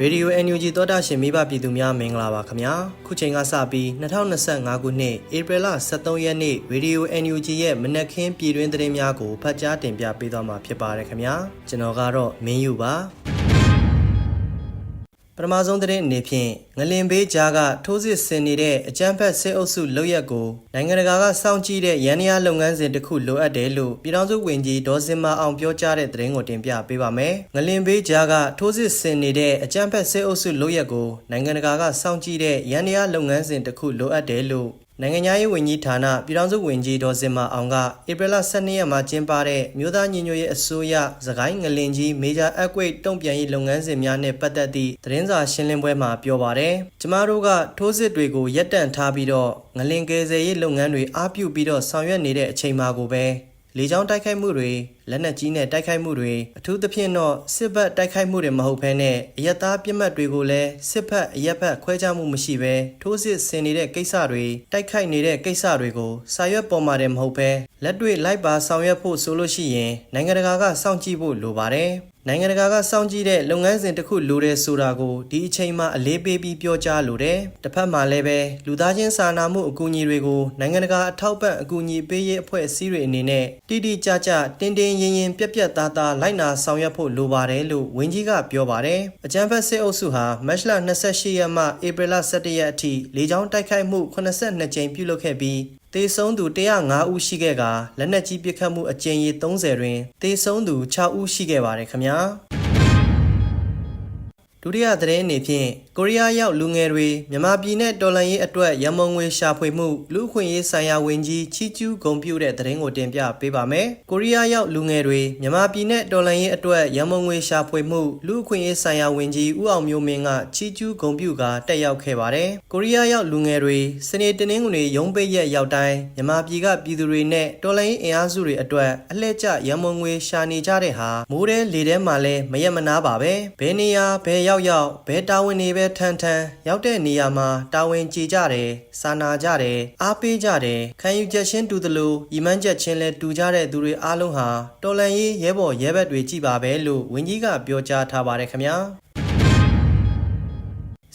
ရေဒီယို NUG သောတာရှင်မိဘပြည်သူများမင်္ဂလာပါခင်ဗျာခုချိန်ကစပြီး2025ခုနှစ်ဧပြီလ23ရက်နေ့ရေဒီယို NUG ရဲ့မနက်ခင်းပြည်တွင်းသတင်းများကိုဖတ်ကြားတင်ပြပေးသွားမှာဖြစ်ပါတယ်ခင်ဗျာကျွန်တော်ကတော့မင်းယူပါ ပထမဆုံးသတင်းအနေဖြင့်ငလင်ဘေးကြားကထိုးစစ်ဆင်နေတဲ့အကြမ်းဖက်စစ်အုပ်စုလုပ်ရက်ကိုနိုင်ငံတကာကစောင့်ကြည့်တဲ့ရန်ရာလုပ်ငန်းစဉ်တစ်ခုလိုအပ်တယ်လို့ပြည်ထောင်စုဝန်ကြီးဒေါ်စင်မာအောင်ပြောကြားတဲ့သတင်းကိုတင်ပြပေးပါမယ်။ငလင်ဘေးကြားကထိုးစစ်ဆင်နေတဲ့အကြမ်းဖက်စစ်အုပ်စုလုပ်ရက်ကိုနိုင်ငံတကာကစောင့်ကြည့်တဲ့ရန်ရာလုပ်ငန်းစဉ်တစ်ခုလိုအပ်တယ်လို့ နိုင်ငံရေးဝန်ကြီးဌာနပြည်ထောင်စုဝန်ကြီးဒေါ်စင်မာအောင်ကဧပြီလ12ရက်မှာကျင်းပတဲ့မြို့သားညီညွတ်ရေးအစိုးရစကိုင်းငလင်ကြီး Major Earthquake တုံ့ပြန်ရေးလုပ်ငန်းစဉ်များနဲ့ပတ်သက်သည့်သတင်းစာရှင်းလင်းပွဲမှာပြောပါရယ်ကျမတို့ကထိုးစစ်တွေကိုရပ်တန့်ထားပြီးတော့ငလင်ကယ်ဆယ်ရေးလုပ်ငန်းတွေအားပြုပြီးတော့ဆောင်ရွက်နေတဲ့အချိန်မှာကိုပဲ လေကြောင်းတိုက်ခိုက်မှုတွေလက်နက်ကြီးနဲ့တိုက်ခိုက်မှုတွေအထူးသဖြင့်တော့စစ်ဘက်တိုက်ခိုက်မှုတွေမဟုတ်ဘဲနဲ့အရက်သားပြစ်မှတ်တွေကိုလည်းစစ်ဘက်အရက်ဘက်ခွဲခြားမှုမရှိဘဲထိုးစစ်ဆင်နေတဲ့ကိစ္စတွေတိုက်ခိုက်နေတဲ့ကိစ္စတွေကိုစာရွက်ပေါ်မှာတည်းမဟုတ်ဘဲလက်တွေ့လိုက်ပါဆောင်ရွက်ဖို့ဆိုလို့ရှိရင်နိုင်ငံတကာကစောင့်ကြည့်ဖို့လိုပါတယ် နိုင်ငံတကာကစောင့်ကြည့်တဲ့လုပ်ငန်းစဉ်တစ်ခုလိုတယ်ဆိုတာကိုဒီအချိန်မှာအလေးပေးပြီးပြောကြားလိုတယ်။တစ်ဖက်မှာလည်းပဲလူသားချင်းစာနာမှုအကူအညီတွေကိုနိုင်ငံတကာအထောက်ပံ့အကူအညီပေးရေးအဖွဲ့အစည်းတွေအနေနဲ့တိတိကျကျတင်းတင်းရင်ရင်ပြက်ပြက်သားသားလိုက်နာဆောင်ရွက်ဖို့လိုပါတယ်လို့ဝန်ကြီးကပြောပါတယ်။အကြံဖက်စစ်အုပ်စုဟာမတ်လ28ရက်မှဧပြီလ17ရက်အထိလေကြောင်းတိုက်ခိုက်မှု82ကြိမ်ပြုလုပ်ခဲ့ပြီး တေဆုံးသူ105ဦးရှိခဲ့ကလက်နက်ကြီးပစ်ခတ်မှုအကြိမ်ရေ30တွင်တေဆုံးသူ6ဦးရှိခဲ့ပါတယ်ခင်ဗျာဒုတိယသတင်းအနေဖြင့် ကိုရီးယားရောက်လူငယ်တွေမြန်မာပြည်နဲ့တော်လှန်ရေးအတွက်ရမုံငွေရှာဖွေမှုလူ့အခွင့်အရေးဆိုင်ရာဝန်ကြီးချီကျူးဂုဏ်ပြုတဲ့သတင်းကိုတင်ပြပေးပါမယ်။ကိုရီးယားရောက်လူငယ်တွေမြန်မာပြည်နဲ့တော်လှန်ရေးအတွက်ရမုံငွေရှာဖွေမှုလူ့အခွင့်အရေးဆိုင်ရာဝန်ကြီးဦးအောင်မျိုးမင်းကချီကျူးဂုဏ်ပြုကတက်ရောက်ခဲ့ပါတယ်။ကိုရီးယားရောက်လူငယ်တွေစနေတနင်္ဂနွေရုံးပိတ်ရက်ရောက်တိုင်းမြန်မာပြည်ကပြည်သူတွေနဲ့တော်လှန်ရေးအင်အားစုတွေအတွက်အလှည့်ကျရမုံငွေရှာနေကြတဲ့ဟာမိုးတဲလေထဲမှာလည်းမရက်မနာပါပဲ။ဘယ်နေရာဘယ်ရောက်ရောက်ဘယ်တာဝန်တွေပဲထန်ထန်ရောက်တဲ့နေရာမှာတာဝန်ကြည်ကြတယ်စာနာကြတယ်အားပေးကြတယ်ခံယူချက်ချင်းတူသလိုဤမှန်းချက်ချင်းလဲတူကြတဲ့သူတွေအားလုံးဟာတော်လန်ရေးရဲဘော်ရဲဘက်တွေကြည်ပါပဲလို့ဝင်းကြီးကပြောကြားထားပါတယ်ခင်ဗျာ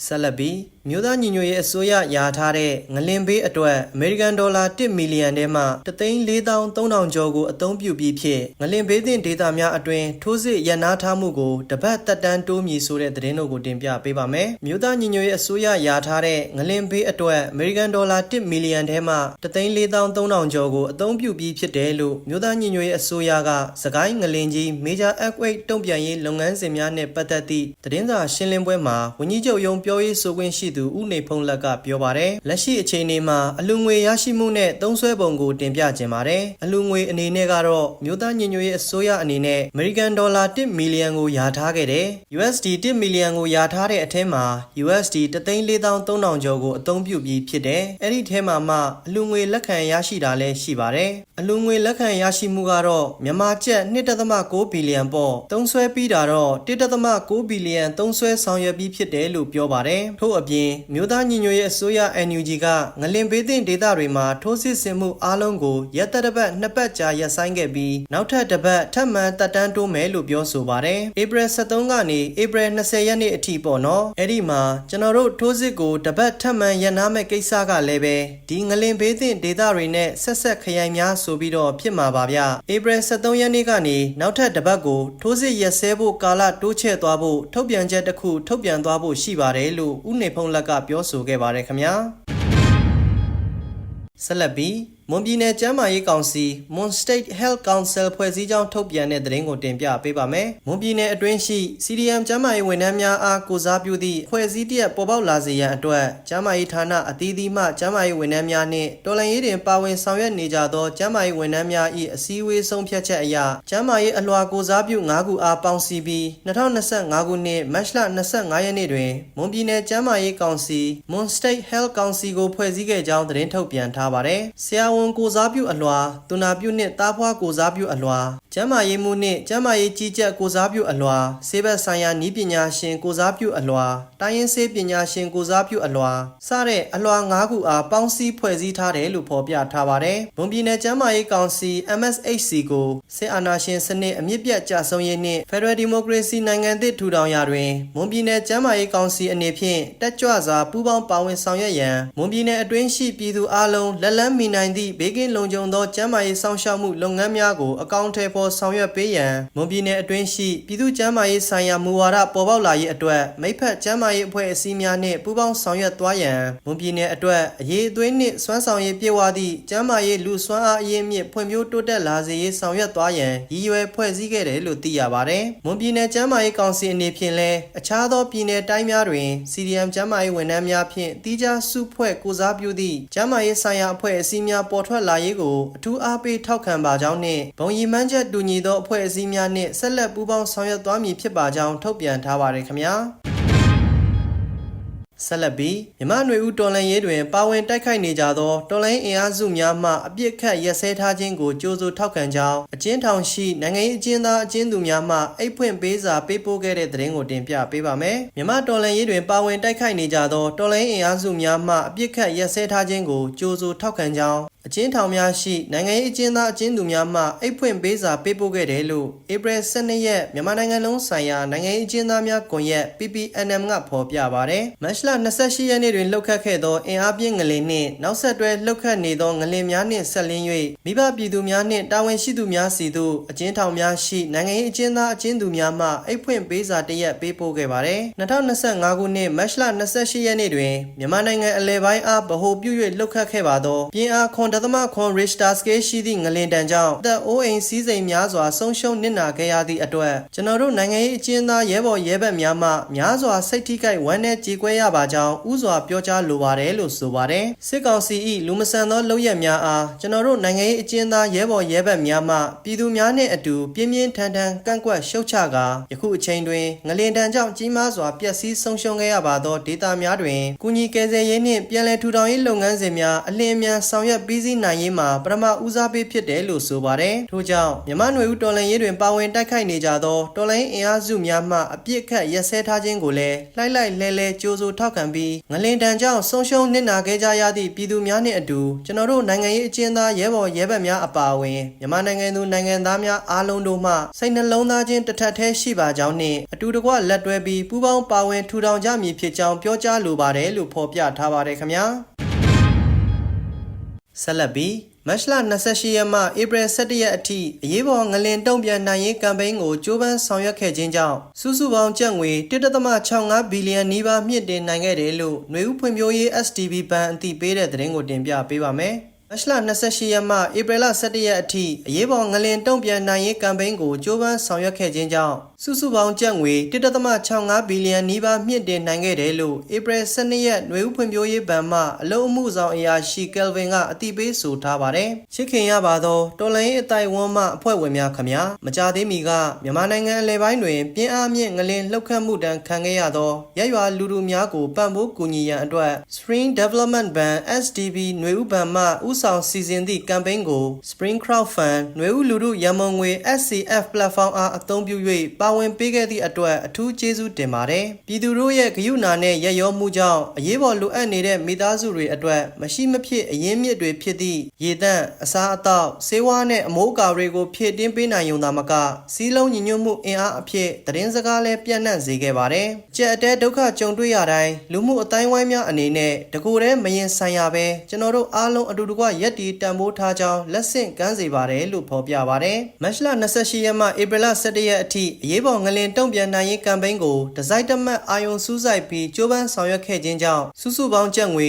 ဆက်လက်ပြီးမြို့သားညီညွတ်ရေးအစိုးရယာထားတဲ့ငလင်ဘေးအတွက်အမေရိကန်ဒေါ်လာ1မီလီယံထဲမှ3,4300ကျော်ကိုအသုံးပြုပြီးဖြစ်ငလင်ဘေးသင့်ဒေသများအတွင်ထိုးစစ်ရန်နာထားမှုကိုတပတ်တက်တန်းတိုးမြည်ဆိုတဲ့သတင်းတို့ကိုတင်ပြပေးပါမယ်။မြို့သားညီညွတ်ရေးအစိုးရယာထားတဲ့ငလင်ဘေးအတွက်အမေရိကန်ဒေါ်လာ1မီလီယံထဲမှ3,4300ကျော်ကိုအသုံးပြုပြီးဖြစ်တယ်လို့မြို့သားညီညွတ်ရေးအစိုးရကစကိုင်းငလင်ကြီး Major Earthquake တုံ့ပြန်ရေးလုပ်ငန်းစဉ်များနဲ့ပတ်သက်သည့်သတင်းစာရှင်းလင်းပွဲမှာဝန်ကြီးချုပ်ရုံးပြောရေးဆိုခွင့်ရှိသူဦးနေဖုံးလက်ကပြောပါတယ်လက်ရှိအခြေအနေမှာအလူငွေရရှိမှုနဲ့သုံးစွဲပုံကိုတင်ပြခြင်းပါတယ်အလူငွေအနေနဲ့ကတော့မြို့သားညညွရေးအစိုးရအနေနဲ့ American Dollar 1မီလီယံကိုယာထားခဲ့တယ် USD 1မီလီယံကိုယာထားတဲ့အထက်မှာ USD 3,4300ကျော်ကိုအသုံးပြုပြီးဖြစ်တယ်အဲ့ဒီထဲမှာမှအလူငွေလက်ခံရရှိတာလည်းရှိပါတယ်အလူငွေလက်ခံရရှိမှုကတော့မြန်မာကျပ်1.6ဘီလီယံပေါ့သုံးစွဲပြီးတာတော့1.6ဘီလီယံသုံးစွဲဆောင်ရွက်ပြီးဖြစ်တယ်လို့ပြောပါတယ်ထို့အပြင်မြို့သားညီညွတ်ရေးအစိုးရ NUG ကငလင်ဘေးသင့်ဒေသတွေမှာထိုးစစ်ဆင်မှုအားလုံးကိုရက်သက်တစ်ပတ်နှစ်ပတ်ကြာရပ်ဆိုင်းခဲ့ပြီးနောက်ထပ်တစ်ပတ်ထပ်မံတက်တန်းတိုးမယ်လို့ပြောဆိုပါတယ်။ဧပြီ23ကနေဧပြီ20ရက်နေ့အထိပေါ့နော်။အဲ့ဒီမှာကျွန်တော်တို့ထိုးစစ်ကိုတစ်ပတ်ထပ်မံရပ်နားမဲ့ကိစ္စကလည်းပဲဒီငလင်ဘေးသင့်ဒေသတွေနဲ့ဆက်ဆက်ခရိုင်များဆိုပြီးတော့ဖြစ်မှာပါဗျ။ဧပြီ23ရက်နေ့ကနေနောက်ထပ်တစ်ပတ်ကိုထိုးစစ်ရပ်စဲဖို့ကာလတိုးချဲ့သွားဖို့ထုတ်ပြန်ချက်တစ်ခုထုတ်ပြန်သွားဖို့ရှိပါတယ်လို့ဦးနေဖုံးလက်ကပြောဆိုခဲ့ပါတယ်ခင်ဗျာဆက်လက်ပြီး မွန်ပြည်နယ်ကျန်းမာရေးကောင်စီ Mon State Health Council ဖွဲ့စည်းကြောင်းထုတ်ပြန်တဲ့သတင်းကိုတင်ပြပေးပါမယ်။မွန်ပြည်နယ်အတွင်းရှိ CDM ကျန်းမာရေးဝန်ထမ်းများအားကိုစားပြုသည့်ဖွဲ့စည်းတရက်ပေါ်ပေါက်လာစေရန်အတွက်ကျန်းမာရေးဌာနအသီးသီးမှကျန်းမာရေးဝန်ထမ်းများနှင့်တော်လှန်ရေးတွင်ပါဝင်ဆောင်ရွက်နေကြသောကျန်းမာရေးဝန်ထမ်းများ၏အစည်းအဝေးဆုံးဖြတ်ချက်အရကျန်းမာရေးအလွှာကိုစားပြု၅ခုအားပေါင်းစည်းပြီး2025ခုနှစ်မတ်လ25ရက်နေ့တွင်မွန်ပြည်နယ်ကျန်းမာရေးကောင်စီ Mon State Health Council ကိုဖွဲ့စည်းခဲ့ကြောင်းသတင်းထုတ်ပြန်ထားပါတယ်။ဆရာဝန်ကိုစားပြုအလွှာ၊သူနာပြုနှင့်တားဖွားကိုစားပြုအလွှာကျမ်းမာရေးမှုနှင့်ကျမ်းမာရေးကြီးကြပ်ကိုစားပြုအလွာဆေးဘက်ဆိုင်ရာနည်းပညာရှင်ကိုစားပြုအလွာတိုင်းရင်းဆေးပညာရှင်ကိုစားပြုအလွာစတဲ့အလွာ၅ခုအားပေါင်းစည်းဖွဲ့စည်းထားတယ်လို့ဖော်ပြထားပါတယ်။မွန်ပြည်နယ်ကျမ်းမာရေးကောင်စီ MSHC ကိုစစ်အာဏာရှင်စနစ်အမြင့်ပြတ်ကြဆုံးရေးနှင့် Federal Democracy နိုင်ငံသစ်ထူထောင်ရာတွင်မွန်ပြည်နယ်ကျမ်းမာရေးကောင်စီအနေဖြင့်တက်ကြွစွာပူးပေါင်းပါဝင်ဆောင်ရွက်ရန်မွန်ပြည်နယ်အတွင်းရှိပြည်သူအလုံးလက်လန်းမီနိုင်သည့်ဘေးကင်းလုံခြုံသောကျန်းမာရေးစောင့်ရှောက်မှုလုပ်ငန်းများကိုအကောင့်ထဲပေါ်ဆောင်ရွက်ပေးရန်မွန်ပြည်နယ်အတွင်းရှိပြည်သူ့ကျန်းမာရေးဆိုင်ရာမူဝါဒပေါ်ပေါက်လာရေးအတွက်မိဖက်ကျန်းမာရေးအဖွဲ့အစည်းများနှင့်ပူးပေါင်းဆောင်ရွက်သွားရန်မွန်ပြည်နယ်အတွက်အရေးအသွေးနှင့်စွမ်းဆောင်ရည်ပြည့်ဝသည့်ကျန်းမာရေးလူစွမ်းအားအရင်းမြစ်ဖွံ့ဖြိုးတိုးတက်လာစေရေးဆောင်ရွက်သွားရန်ရည်ရွယ်ဖွဲ့စည်းခဲ့တယ်လို့သိရပါတယ်။မွန်ပြည်နယ်ကျန်းမာရေးကောင်စီအနေဖြင့်လည်းအခြားသောပြည်နယ်တိုင်းများတွင် CDM ကျန်းမာရေးဝန်ထမ်းများဖြင့်တိကျစုဖွဲ့ကိုစားပြုသည့်ကျန်းမာရေးဆိုင်ရာအဖွဲ့အစည်းများပေါ်ထွက်လာရေးကိုအထူးအားပေးထောက်ခံပါကြောင်းနှင့်ဘုံရီမှန်းချက်တူညီသောအဖွဲ့အစည်းများနှင့်ဆက်လက်ပူးပေါင်းဆောင်ရွက်သွားမည်ဖြစ်ပါကြောင်းထုတ်ပြန်ထားပါတယ်ခင်ဗျာဆက်လက်ပြီးမြမနွေဦးတော်လန်ရေးတွင် ပါဝင်တိုက်ခိုက်နေကြသောတော်လိုင်းအင်အားစုများမှအပြစ်ခတ်ရက်စဲထားခြင်းကိုကြိုးစိုးထောက်ခံကြောင်းအကျဉ်းထောင်ရှိနိုင်ငံရေးအကျဉ်းသားအကျဉ်းသူများမှအိတ်ဖွင့်ပေးစာပေးပို့ခဲ့တဲ့သတင်းကိုတင်ပြပေးပါမယ်မြမတော်လန်ရေးတွင်ပါဝင်တိုက်ခိုက်နေကြသောတော်လိုင်းအင်အားစုများမှအပြစ်ခတ်ရက်စဲထားခြင်းကိုကြိုးစိုးထောက်ခံကြောင်းအကျဉ်းထောင်များရှိနိုင်ငံရေးအကျဉ်းသားအကျဉ်းသူများမှအိတ်ဖွင့်ပေးစာပေးပို့ခဲ့တယ်လို့ဧပြီ12ရက်မြန်မာနိုင်ငံလုံးဆိုင်ရာနိုင်ငံရေးအကျဉ်းသားများကွန်ရက် PPNM ကဖော်ပြပါတယ်။မတ်လ28ရက်နေ့တွင်လှုပ်ခတ်ခဲ့သောအင်အားပြင်းငလင်နှင့်နောက်ဆက်တွဲလှုပ်ခတ်နေသောငလင်များနှင့်ဆက်လင်း၍မိဘပြည်သူများနှင့်တာဝန်ရှိသူများစီသို့အကျဉ်းထောင်များရှိနိုင်ငံရေးအကျဉ်းသားအကျဉ်းသူများမှအိတ်ဖွင့်ပေးစာတစ်ရက်ပေးပို့ခဲ့ပါတယ်။2025ခုနှစ်မတ်လ28ရက်နေ့တွင်မြန်မာနိုင်ငံအလဲပိုင်းအားဗဟိုပြု၍လှုပ်ခတ်ခဲ့ပါသောပြင်းအားခွန်ဒသမခွန်ရစ်တာစကေးရှိသည့်ငလင်တန်ကြောင့်တပ်အိုးအိမ်စည်းစိမ်များစွာဆုံးရှုံးနစ်နာခဲ့ရသည့်အတွက်ကျွန်တော်တို့နိုင်ငံရေးအကျဉ်းသားရဲဘော်ရဲဘက်များမှများစွာစိတ်ထိခိုက်ဝမ်းနည်းကြေကွဲရပါကြောင်းဥစွာပြောကြားလိုပါတယ်လို့ဆိုပါတယ်စစ်ကောင်စီ၏လူမဆန်သောလုပ်ရက်များအားကျွန်တော်တို့နိုင်ငံရေးအကျဉ်းသားရဲဘော်ရဲဘက်များမှပြည်သူများနှင့်အတူပြင်းပြင်းထန်ထန်ကန့်ကွက်ရှုတ်ချကာယခုအချိန်တွင်ငလင်တန်ကြောင့်ကြီးမားစွာပျက်စီးဆုံးရှုံးခဲ့ရပါသောဒေသများတွင်ကုညီကယ်ဆယ်ရေးနှင့်ပြည်내ထူထောင်ရေးလုပ်ငန်းစဉ်များအလင်းအမြန်ဆောင်ရွက်ပြီးစီးနိုင်ရေးမှာပထမဦးစားပေးဖြစ်တယ်လို့ဆိုပါတယ်။ထို့ကြောင့်မြန်မာ့ຫນွေဦးတော်လှန်ရေးတွင်ပါဝင်တိုက်ခိုက်နေကြသောတော်လှန်ရေးအင်အားစုများမှအပြစ်ခတ်ရက်စဲထားခြင်းကိုလည်းလှိုက်လိုက်လဲလဲကြိုးစိုးထောက်ခံပြီးငလင်တန်ကြောင့်ဆုံးရှုံးနစ်နာခဲ့ကြရသည့်ပြည်သူများနှင့်အတူကျွန်တော်တို့နိုင်ငံရေးအကျဉ်းသားရဲဘော်ရဲဘက်များအပါအဝင်မြန်မာနိုင်ငံသူနိုင်ငံသားများအားလုံးတို့မှစိတ်နှလုံးသားချင်းတစ်ထပ်တည်းရှိပါကြောင်းနှင့်အတူတကွလက်တွဲပြီးပူးပေါင်းပါဝင်ထူထောင်ကြမည်ဖြစ်ကြောင်းပြောကြားလိုပါတယ်လို့ဖော်ပြထားပါတယ်ခင်ဗျာ ဆက်လက်ပြီးမတ်လ28ရက်မှဧပြီ17ရက်အထိအရေးပေါ်ငလင်တုံ့ပြန်နိုင်ရေးကမ်ပိန်းကိုကြိုးပမ်းဆောင်ရွက်ခဲ့ခြင်းကြောင့်စုစုပေါင်းကျပ်ငွေ1.65ဘီလီယံနီးပါးမြင့်တင်နိုင်ခဲ့တယ်လို့ຫນွေဦးဖွံ့ဖြိုးရေး STB ဘဏ်အသိပေးတဲ့သတင်းကိုတင်ပြပေးပါမယ်။ မတ်လ28ရက်မှဧပြီလ17ရက်အထိအရေးပေါ်ငလင်တုံ့ပြန်နိုင်ရေးကမ်ပိန်းကိုကြိုးပမ်းဆောင်ရွက်ခဲ့ခြင်းကြောင့်စုစုပေါင်းကျပ်ငွေ1.65ဘီလီယံနီးပါးမြင့်တင်နိုင်ခဲ့တယ်လို့ဧပြီ12ရက်နှွေဦးဖွံ့ဖြိုးရေးဘဏ်မှအလုံးအမှုဆောင်အရာရှိ Kelvin ကအတိပေးဆိုထားပါတယ်။ရှစ်ခင်ရပါသောတော်လိုင်းအတိုင်းဝန်းမှအဖွဲ့ဝင်များခမညာမကြသေးမီကမြန်မာနိုင်ငံအလဲပိုင်းတွင်ပြင်းအားမြင့်ငလင်လှုပ်ခတ်မှုတန်ခံခဲ့ရသောရရွာလူလူများကိုပံ့ပိုးကူညီရန်အတွက် Spring Development Bank SDB နှွေဦးဘဏ်မှဦးဆောင်စီစဉ်သည့်ကမ်ပိန်းကို Spring Crowd Fund ຫນွေဦးလူထုရန်မုံငွေ SCF Platform အားအသုံးပြု၍ပါဝင်ပေးခဲ့သည့်အတွက်အထူးကျေးဇူးတင်ပါတယ်။ပြည်သူတို့ရဲ့ဂရုဏာနဲ့ရက်ရောမှုကြောင့်အရေးပေါ်လိုအပ်နေတဲ့မိသားစုတွေအတွက်မရှိမဖြစ်အရင်းမြစ်တွေဖြစ်သည့်ရေသန့်အစားအသောက်ဆေးဝါးနဲ့အမိုးအကာတွေကိုဖြည့်တင်းပေးနိုင်ုံသာမကစီးလုံးညီညွတ်မှုအင်အားအဖြစ်သတင်းစကားလည်းပြန့်နှံ့စေခဲ့ပါတယ်။ကြက်အတဲဒုက္ခကြုံတွေ့ရတိုင်းလူမှုအတိုင်းဝိုင်းများအနေနဲ့တကူတည်းမရင်ဆိုင်ရပဲကျွန်တော်တို့အားလုံးအတူတကွရက်တီတန်ဖိုးထားကြောင်းလက်ဆင့်ကမ်းစေပါတယ်လို့ဖော်ပြပါတယ်။မတ်လ28ရက်မှဧပြီလ17ရက်အထိအရေးပေါ်ငလင်တုံ့ပြန်နိုင်ရေးကမ်ပိန်းကိုဒီဇိုင်းတမတ်အာယုံစူးစိုက်ပြီးကြိုးပမ်းဆောင်ရွက်ခဲ့ခြင်းကြောင့်စုစုပေါင်းကျပ်ငွေ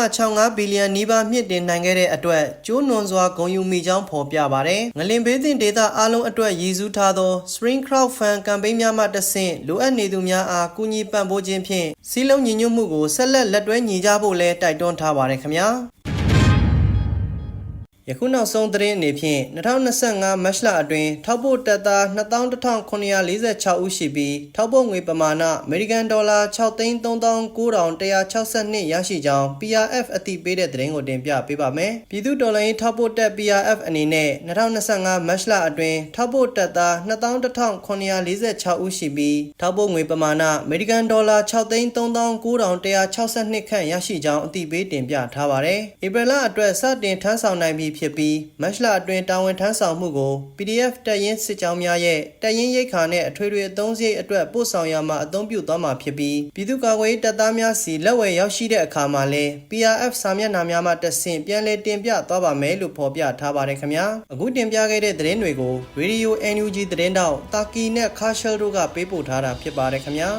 1.65ဘီလီယံနီးပါးမြင့်တင်နိုင်ခဲ့တဲ့အတွက်ကျိုးနွန်စွာဂုဏ်ယူမိကြောင်းဖော်ပြပါတယ်။ငလင်ဘေးသင့်ဒေသအားလုံးအတွက်ရည်စူးထားသော Spring Crowd Fund ကမ်ပိန်းများမှတဆင့်လိုအပ်နေသူများအားကူညီပံ့ပိုးခြင်းဖြင့်စီးလုံးညီညွတ်မှုကိုဆက်လက်လက်တွဲညီကြဖို့လည်းတိုက်တွန်းထားပါတယ်ခင်ဗျာ။ ယခုနောက်ဆုံးသတင်းအနေဖြင့်2025မတ်လအတွင်းထောက်ပို့တပ်သား2146ဦးရှိပြီးထောက်ပို့ငွေပမာဏအမေရိကန်ဒေါ်လာ6,39,162ရရှိကြောင်း PRF အသိပေးတဲ့သတင်းကိုတင်ပြပေးပါမယ်။ပြည်သူတော်လှန်ရေးထောက်ပို့တပ် PRF အနေနဲ့2025မတ်လအတွင်းထောက်ပို့တပ်သား2146ဦးရှိပြီးထောက်ပို့ငွေပမာဏအမေရိကန်ဒေါ်လာ6,39,162ခန့်ရရှိကြောင်းအသိပေးတင်ပြထားပါတယ်။ဧပြီလအတွက်စတင်ထမ်းဆောင်နိုင်ပြီဖြစ်ပြီးမတ်လအတွင်းတာဝန်ထမ်းဆောင်မှုကို PDF တပ်ရင်းစစ်ကြောင်းများရဲ့တပ်ရင်းရိတ်ခါနဲ့အထွေထွေအသုံးစရိတ်အတွက်ပို့ဆောင်ရမှာအသုံးပြုသွားမှာဖြစ်ပြီးပြည်သူ့ကာကွယ်ရေးတပ်သားများစီလက်ဝယ်ရောက်ရှိတဲ့အခါမှာလဲ PRF စာမျက်နှာများမှတဆင့်ပြန်လည်တင်ပြသွားပါမယ်လို့ဖော်ပြထားပါတယ်ခင်ဗျာအခုတင်ပြခဲ့တဲ့သတင်းတွေကို Radio NUG သတင်းတောက်တာကီနဲ့ခါရှယ်တို့ကပေးပို့ထားတာဖြစ်ပါတယ်ခင်ဗျာ